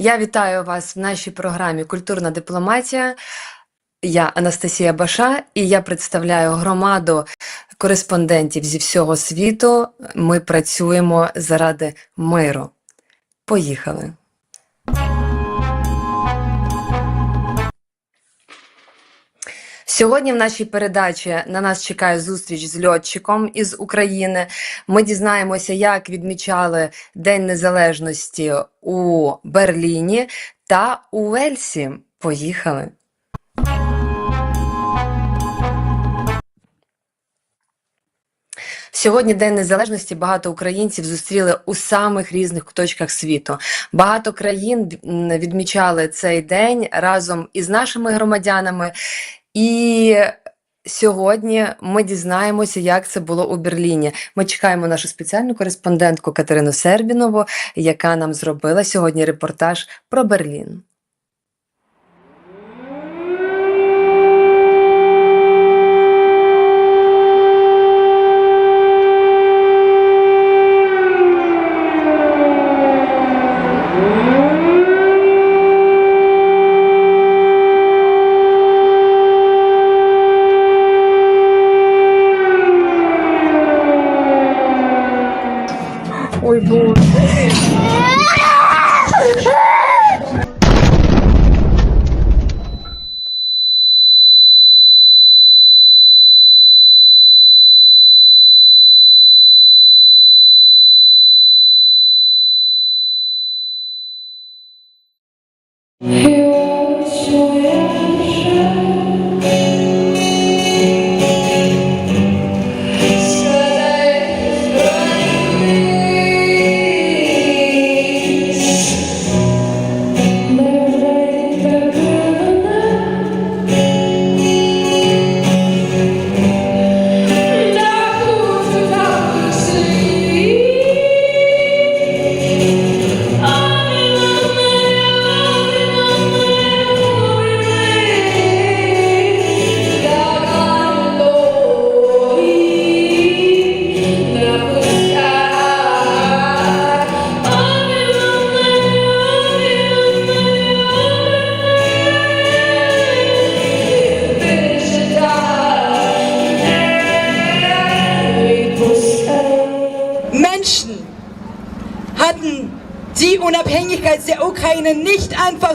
Я вітаю вас в нашій програмі Культурна дипломатія. Я Анастасія Баша, і я представляю громаду кореспондентів зі всього світу. Ми працюємо заради миру. Поїхали! Сьогодні в нашій передачі на нас чекає зустріч з льотчиком із України. Ми дізнаємося, як відмічали День Незалежності у Берліні та у Вельсі. Поїхали! Сьогодні День Незалежності багато українців зустріли у самих різних точках світу. Багато країн відмічали цей день разом із нашими громадянами. І сьогодні ми дізнаємося, як це було у Берліні. Ми чекаємо нашу спеціальну кореспондентку Катерину Сербінову, яка нам зробила сьогодні репортаж про Берлін.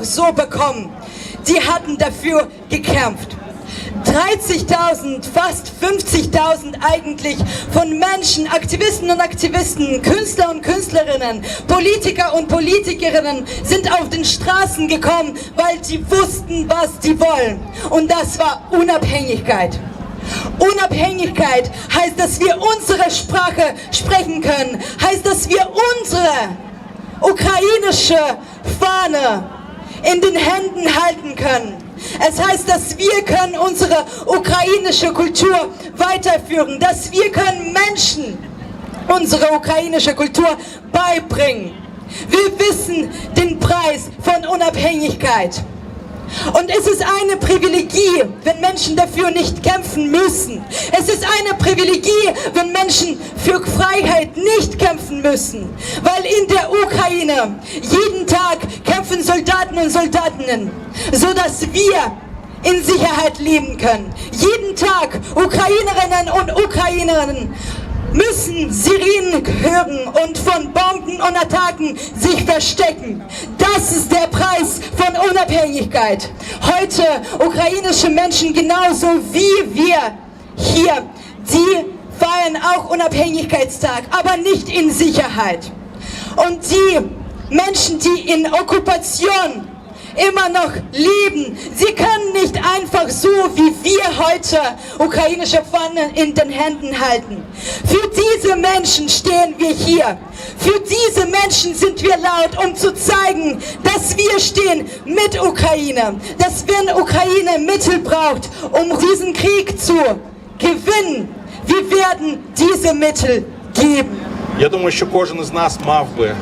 So bekommen. Die hatten dafür gekämpft. 30.000, fast 50.000 eigentlich von Menschen, Aktivisten und Aktivisten, Künstler und Künstlerinnen, Politiker und Politikerinnen sind auf den Straßen gekommen, weil sie wussten, was sie wollen. Und das war Unabhängigkeit. Unabhängigkeit heißt, dass wir unsere Sprache sprechen können, heißt, dass wir unsere ukrainische Fahne in den Händen halten können. Es heißt, dass wir können unsere ukrainische Kultur weiterführen, dass wir können Menschen unsere ukrainische Kultur beibringen. Wir wissen den Preis von Unabhängigkeit. Und es ist eine Privilegie, wenn Menschen dafür nicht kämpfen müssen. Es ist eine Privilegie, wenn Menschen für Freiheit nicht kämpfen müssen. Weil in der Ukraine jeden Tag kämpfen Soldaten und Soldatinnen, sodass wir in Sicherheit leben können. Jeden Tag Ukrainerinnen und Ukrainerinnen müssen Sirenen hören und von Bomben und Attacken sich verstecken. Das ist der Preis von Unabhängigkeit. Heute ukrainische Menschen genauso wie wir hier, die feiern auch Unabhängigkeitstag, aber nicht in Sicherheit. Und die Menschen, die in Okkupation immer noch leben. Sie können nicht einfach so wie wir heute ukrainische Pfannen in den Händen halten. Für diese Menschen stehen wir hier. Für diese Menschen sind wir laut, um zu zeigen, dass wir stehen mit Ukraine. Dass wenn Ukraine Mittel braucht, um diesen Krieg zu gewinnen, wir werden diese Mittel geben. Я думаю, що кожен із нас мав би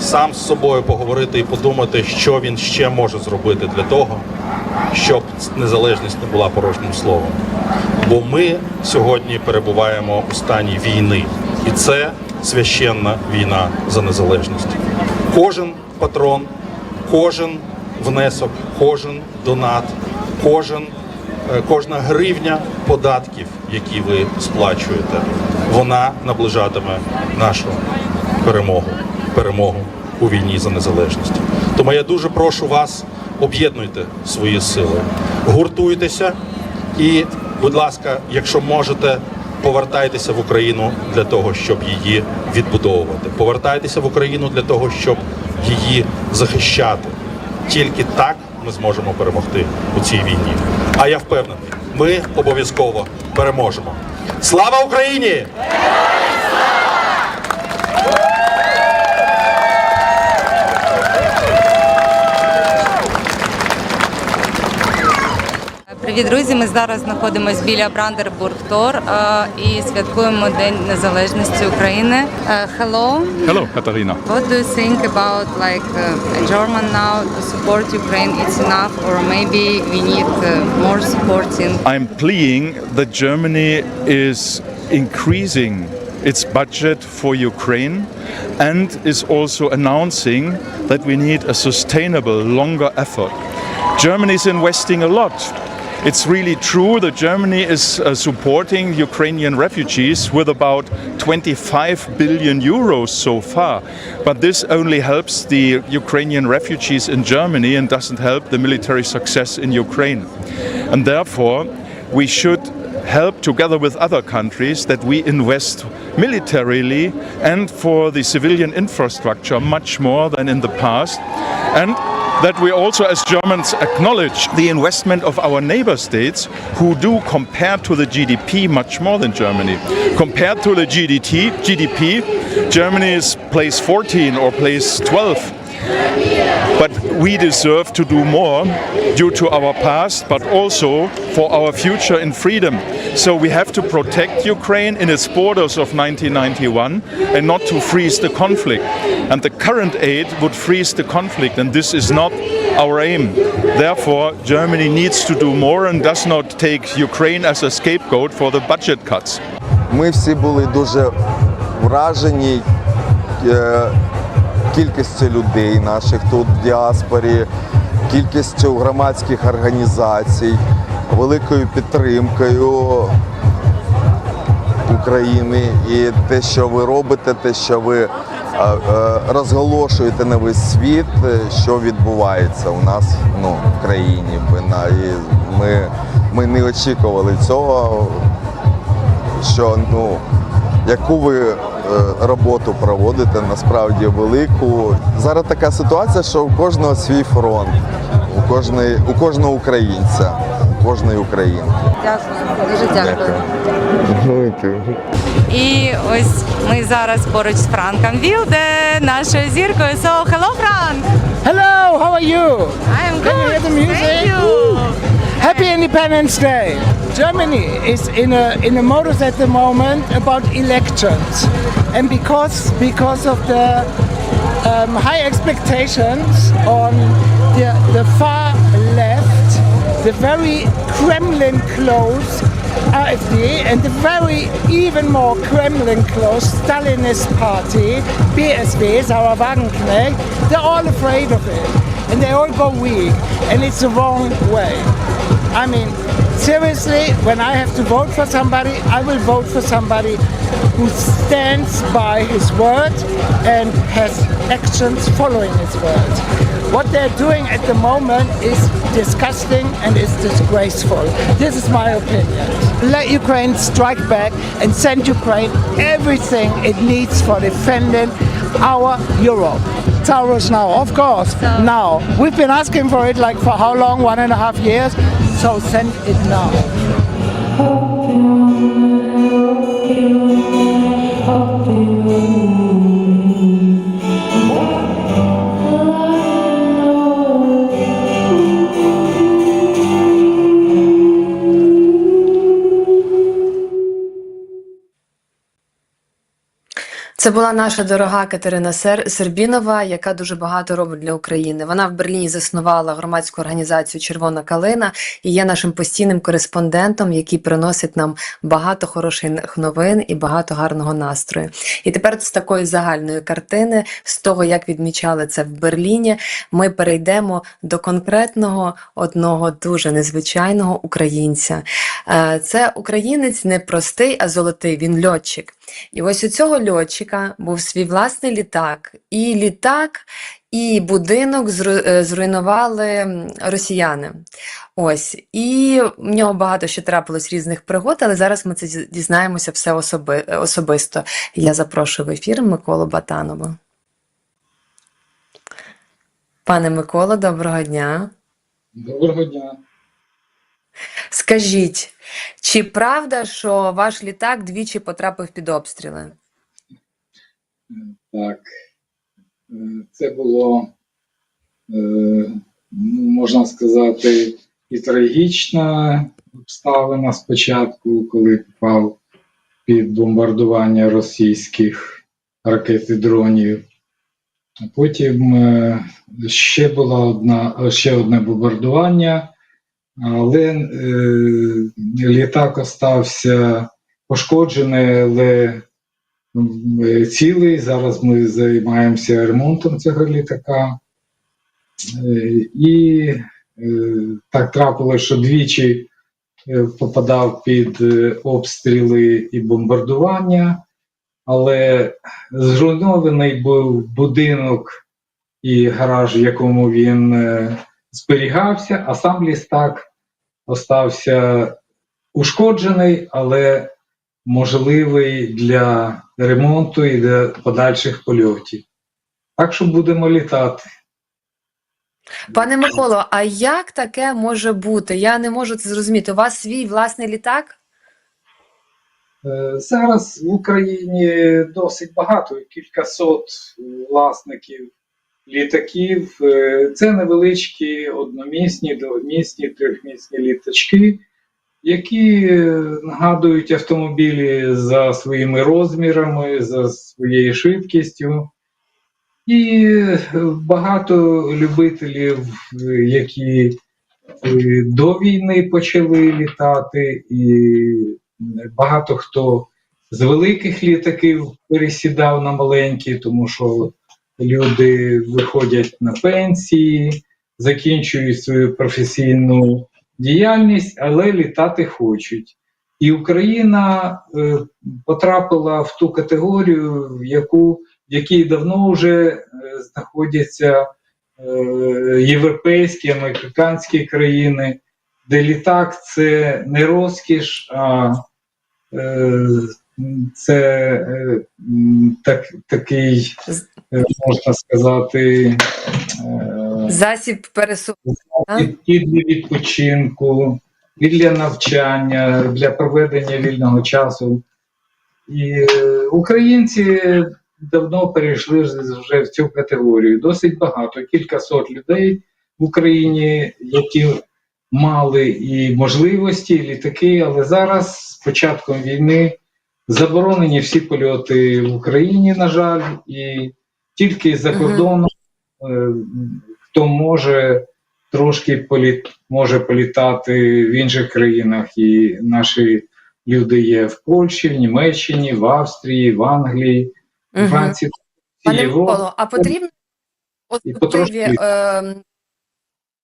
сам з собою поговорити і подумати, що він ще може зробити для того, щоб незалежність не була порожнім словом. Бо ми сьогодні перебуваємо у стані війни, і це священна війна за незалежність. Кожен патрон, кожен внесок, кожен донат, кожен, е, кожна гривня податків, які ви сплачуєте, вона наближатиме нашу перемогу, перемогу у війні за незалежність. Тому я дуже прошу вас, об'єднуйте свої сили, гуртуйтеся і, будь ласка, якщо можете, повертайтеся в Україну для того, щоб її відбудовувати. Повертайтеся в Україну для того, щоб її захищати. Тільки так ми зможемо перемогти у цій війні. А я впевнений, ми обов'язково переможемо. Слава Україні! Привіт, друзі! Ми зараз знаходимося біля Брандербург Тор е, і святкуємо День Незалежності України. Е, Hello, Hello, Katarina. what do you think about like uh, German now to support Ukraine? It's enough, or maybe we need uh, more supporting? I'm pleading that Germany is increasing its budget for Ukraine and is also announcing that we need a sustainable, longer effort. Germany is investing a lot. it's really true that Germany is uh, supporting Ukrainian refugees with about 25 billion euros so far. But this only helps the Ukrainian refugees in Germany and doesn't help the military success in Ukraine. And therefore, we should help together with other countries that we invest militarily and for the civilian infrastructure much more than in the past. And that we also, as Germans, acknowledge the investment of our neighbor states who do, compared to the GDP, much more than Germany. Compared to the GDP, GDP Germany is place 14 or place 12. But we deserve to do more due to our past, but also for our future in freedom. So we have to protect Ukraine in its borders of 1991 and not to freeze the conflict. And the current aid would freeze the conflict, and this is not our aim. Therefore, Germany needs to do more and does not take Ukraine as a scapegoat for the budget cuts. Ми всі були дуже вражені е, кількістю людей наших тут в діаспорі, кількістю громадських організацій, великою підтримкою України і те, що ви робите, те, що ви е, е, розголошуєте на весь світ, е, що відбувається у нас ну, в країні. І ми, ми не очікували цього що ну яку ви роботу проводите, насправді велику. Зараз така ситуація, що у кожного свій фронт, у кожної, у кожного українця, у кожної українки. Дякую, дуже дякую. І ось ми зараз поруч з Франком Вілде, нашою зіркою. So, hello, Frank! Hello, how are you? I am Can you good. hear the music? Thank you. Happy Independence Day. Germany is in a in a modus at the moment about elections, and because because of the um, high expectations on the the far left, the very Kremlin close AfD, and the very even more Kremlin close Stalinist party, BSW, our Wagenknecht, they're all afraid of it. And they all go weak, and it's the wrong way. I mean, seriously, when I have to vote for somebody, I will vote for somebody who stands by his word and has actions following his word. What they're doing at the moment is disgusting and is disgraceful. This is my opinion. Let Ukraine strike back and send Ukraine everything it needs for defending our Europe. Taurus now, of course, now. We've been asking for it like for how long? One and a half years. So send it now. Була наша дорога Катерина Сер- Сербінова, яка дуже багато робить для України. Вона в Берліні заснувала громадську організацію Червона калина і є нашим постійним кореспондентом, який приносить нам багато хороших новин і багато гарного настрою. І тепер з такої загальної картини, з того, як відмічали це в Берліні, ми перейдемо до конкретного одного дуже незвичайного українця. Е, Це українець не простий, а золотий. Він льотчик. І ось у цього льотчика був свій власний літак, і літак, і будинок е, зруйнували росіяни. Ось, і в нього багато ще трапилось різних пригод, але зараз ми це дізнаємося все особи, е, особисто. Я запрошую в ефір Миколу Батанова. Пане Миколо, доброго дня. Доброго дня. Скажіть, чи правда, що ваш літак двічі потрапив під обстріли? Так, е, це було, е, ну, можна сказати, і трагічна обставина спочатку, коли попав під бомбардування російських ракет і дронів. Потім е, ще була одна, ще одне бомбардування, але літак остався пошкоджений, але цілий. Зараз ми займаємося ремонтом цього літака. І е, так трапилося, що двічі е, попадав під е, обстріли і бомбардування, але зруйнований був будинок і гараж, в якому він зберігався, а сам літак остався ушкоджений, але можливий для ремонту і для подальших польотів. Так що будемо літати. Пане Миколо, а як таке може бути? Я не можу це зрозуміти. У вас свій власний літак? Е, Зараз в Україні досить багато, кількасот власників літаків. Е, Це невеличкі одномісні, двомісні, трьохмісні літачки, які е, нагадують автомобілі за своїми розмірами, за своєю швидкістю. І е, багато любителів, які е, до війни почали літати, і багато хто з великих літаків пересідав на маленькі, тому що люди виходять на пенсії, закінчують свою професійну діяльність, але літати хочуть. І Україна е, потрапила в ту категорію, в яку в якій давно вже е, знаходяться е, європейські, американські країни, де літак це не розкіш, а е, це е, так, такий, е, можна сказати, е, Засіб пересування. і для відпочинку, і для навчання, для проведення вільного часу. І е, українці давно перейшли вже в цю категорію. Досить багато, кількасот людей в Україні, які мали і можливості, і літаки, але зараз, з початком війни, заборонені всі польоти в Україні, на жаль, і тільки за кордоном е, хто може трошки політ, може політати в інших країнах, і наші люди є в Польщі, в Німеччині, в Австрії, в Англії, в Франції. Пане Миколо, а потрібні особливі, е,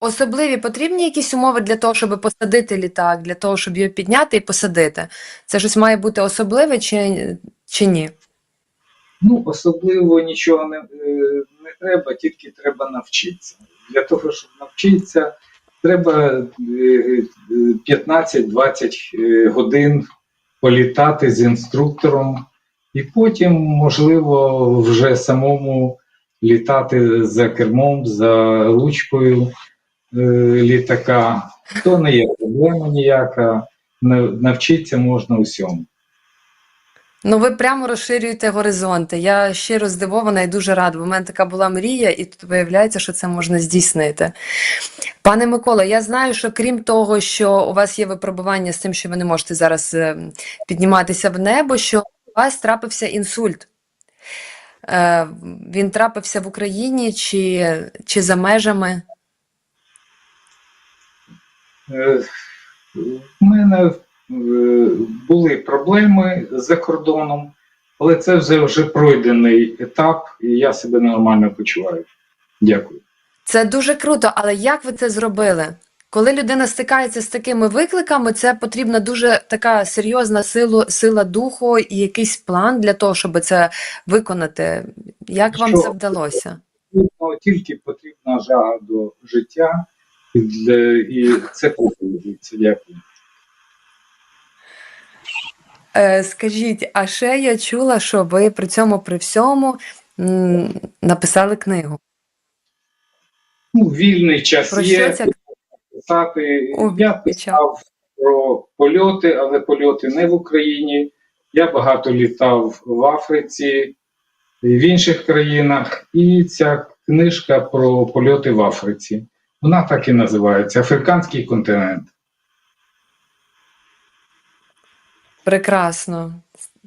особливі потрібні якісь умови для того, щоб посадити літак, для того, щоб його підняти і посадити? Це щось має бути особливе чи, чи ні? Ну, особливо нічого е, не треба, тільки треба навчитися. Для того, щоб навчитися, треба е, е, 15-20 е, годин політати з інструктором, і потім, можливо, вже самому літати за кермом, за ручкою е, літака. То не є проблема ніяка. Навчитися можна усьому. Ну, ви прямо розширюєте горизонти. Я щиро здивована і дуже рада. бо в мене така була мрія, і тут виявляється, що це можна здійснити. Пане Микола, я знаю, що крім того, що у вас є випробування з тим, що ви не можете зараз е, підніматися в небо, що у вас трапився інсульт. Е, Він трапився в Україні чи, чи за межами? У мене е, були проблеми за кордоном, але це вже вже пройдений етап, і я себе нормально почуваю. Дякую. Це дуже круто, але як ви це зробили? Коли людина стикається з такими викликами, це потрібна дуже така серйозна сила, сила духу і якийсь план для того, щоб це виконати. Як вам Що? це вдалося? Тільки потрібна жага до життя, і, для, і це подобається. Дякую. Е, скажіть, а ще я чула, що ви при цьому при всьому м, написали книгу. Ну, вільний час Про є. ця писати. Я писав про польоти, але польоти не в Україні. Я багато літав в Африці, в інших країнах. І ця книжка про польоти в Африці. Вона так і називається Африканський континент. Прекрасно.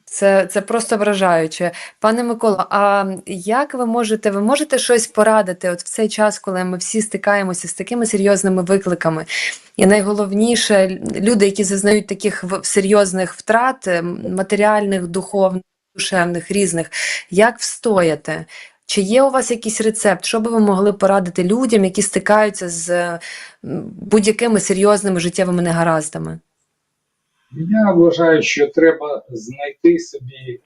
Це, це просто вражаюче. Пане Миколо, а як ви можете, ви можете щось порадити от в цей час, коли ми всі стикаємося з такими серйозними викликами? І найголовніше, люди, які зазнають таких серйозних втрат, ем, матеріальних, духовних, душевних, різних, як встояти? Чи є у вас якийсь рецепт? Що би ви могли порадити людям, які стикаються з будь-якими серйозними життєвими негараздами? Я вважаю, що треба знайти собі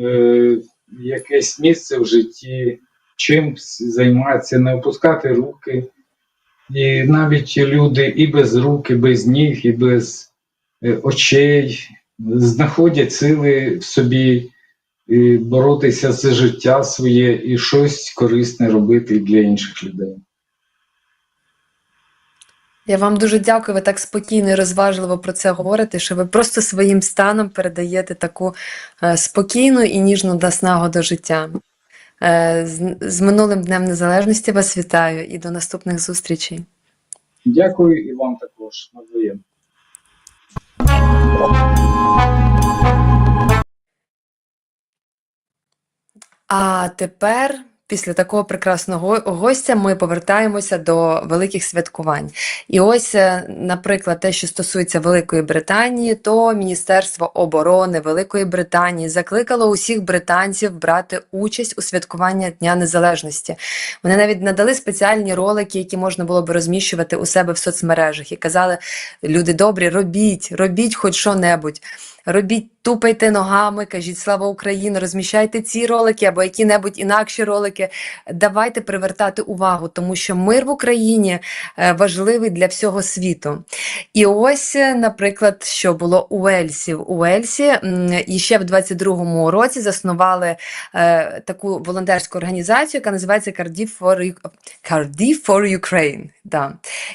е, якесь місце в житті, чим займатися, не опускати руки. І навіть люди і без рук, і без ніг, і без е, очей знаходять сили в собі і боротися за життя своє і щось корисне робити для інших людей. Я вам дуже дякую. Ви так спокійно і розважливо про це говорите, що ви просто своїм станом передаєте таку е, спокійну і ніжну наснагу до життя. Е, з, з минулим Днем Незалежності вас вітаю і до наступних зустрічей. Дякую і вам також навзаєм. А тепер, після такого прекрасного гостя, ми повертаємося до великих святкувань. І ось, е, наприклад, те, що стосується Великої Британії, то Міністерство оборони Великої Британії закликало усіх британців брати участь у святкуванні Дня Незалежності. Вони навіть надали спеціальні ролики, які можна було б розміщувати у себе в соцмережах, і казали: люди добрі, робіть, робіть хоч що-небудь. Робіть, тупайте ногами, кажіть слава Україні, розміщайте ці ролики або які-небудь інакші ролики. Давайте привертати увагу, тому що мир в Україні е, важливий для всього світу. І ось, е, наприклад, що було у Ельсі. У Ельсі і ще в 22-му році заснували е, таку волонтерську організацію, яка називається Cardiff for, Cardiff for Ukraine. Да.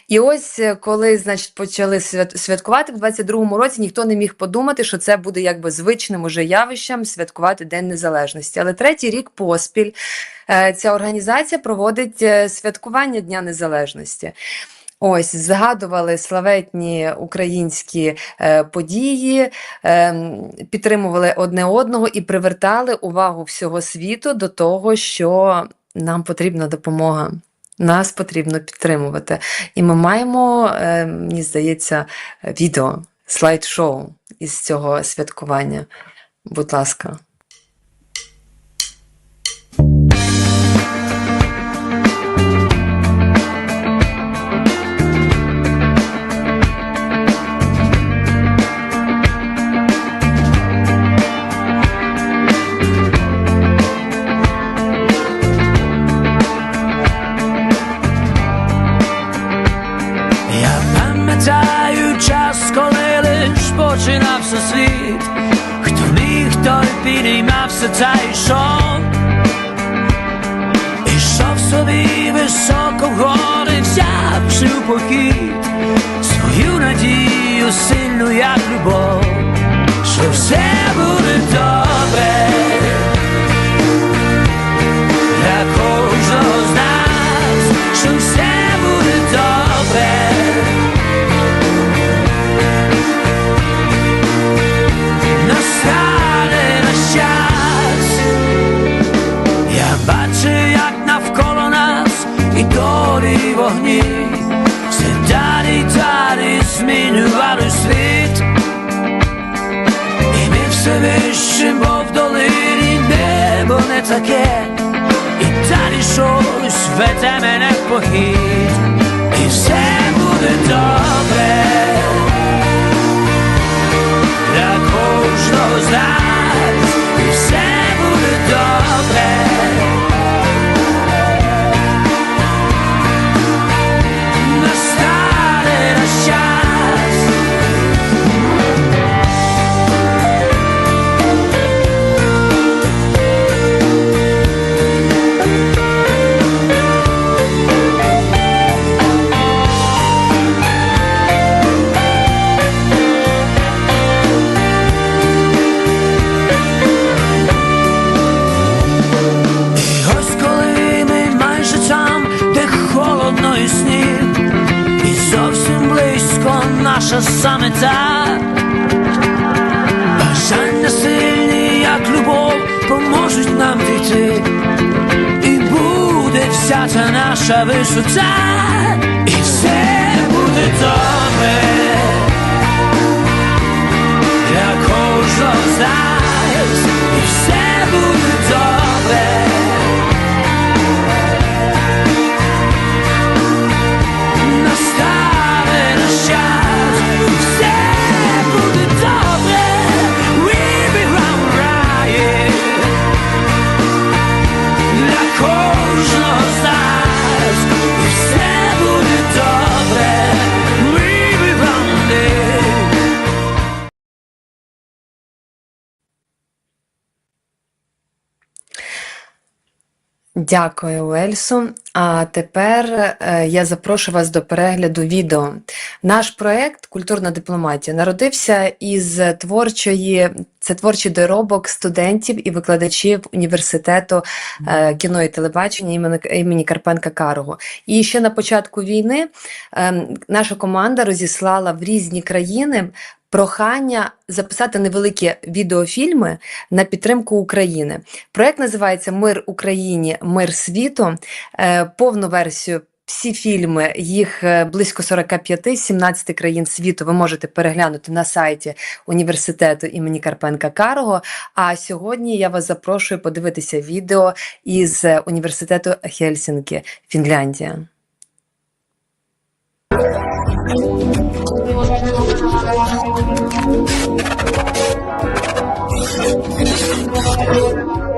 І ось коли значить, почали свят- святкувати в 22-му році, ніхто не міг подумати, що це буде якби звичним уже явищем святкувати День Незалежності. Але третій рік поспіль ця організація проводить е, святкування Дня Незалежності. Ось згадували славетні українські е, події, е, підтримували одне одного і привертали увагу всього світу до того, що нам потрібна допомога. Нас потрібно підтримувати. І ми маємо, е, мені здається, відео, слайд-шоу із цього святкування. Будь ласка. Похід свою надію сильну, як любов, що все буде добре. Мене кожного з нас, Дякую, Ельсу. А тепер е, я запрошую вас до перегляду відео. Наш проект Культурна дипломатія народився із творчої, це творчий доробок студентів і викладачів університету е, кіно і телебачення імені, імені Карпенка Карого. І ще на початку війни е, наша команда розіслала в різні країни прохання записати невеликі відеофільми на підтримку України. Проект називається Мир Україні, мир світу. Е, Повну версію. Всі фільми, їх е, близько 45 з 17 країн світу. Ви можете переглянути на сайті університету імені Карпенка Карого. А сьогодні я вас запрошую подивитися відео із університету Хельсінкі, Фінляндія. Thank you.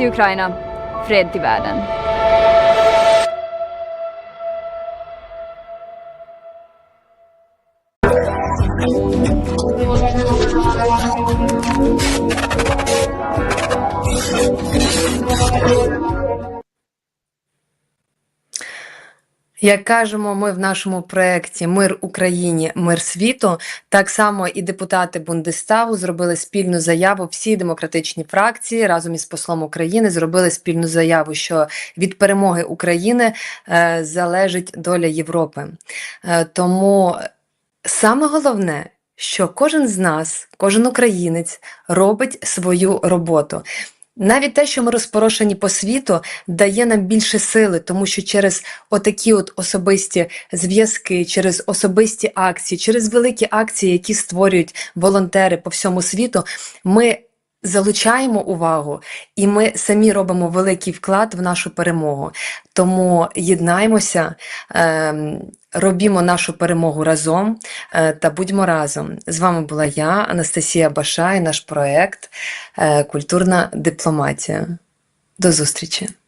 Till Ukraina, fred till världen. Як кажемо ми в нашому проєкті Мир Україні, мир світу, так само і депутати Бундестагу зробили спільну заяву. Всі демократичні фракції разом із послом України зробили спільну заяву, що від перемоги України е, залежить доля Європи. Е, тому саме головне, що кожен з нас, кожен українець робить свою роботу. Навіть те, що ми розпорошені по світу, дає нам більше сили, тому що через отакі от особисті зв'язки, через особисті акції, через великі акції, які створюють волонтери по всьому світу, ми залучаємо увагу і ми самі робимо великий вклад в нашу перемогу. Тому єднаймося, ем, робімо нашу перемогу разом е, та будьмо разом. З вами була я, Анастасія Баша, і наш проект е, Культурна дипломатія. До зустрічі!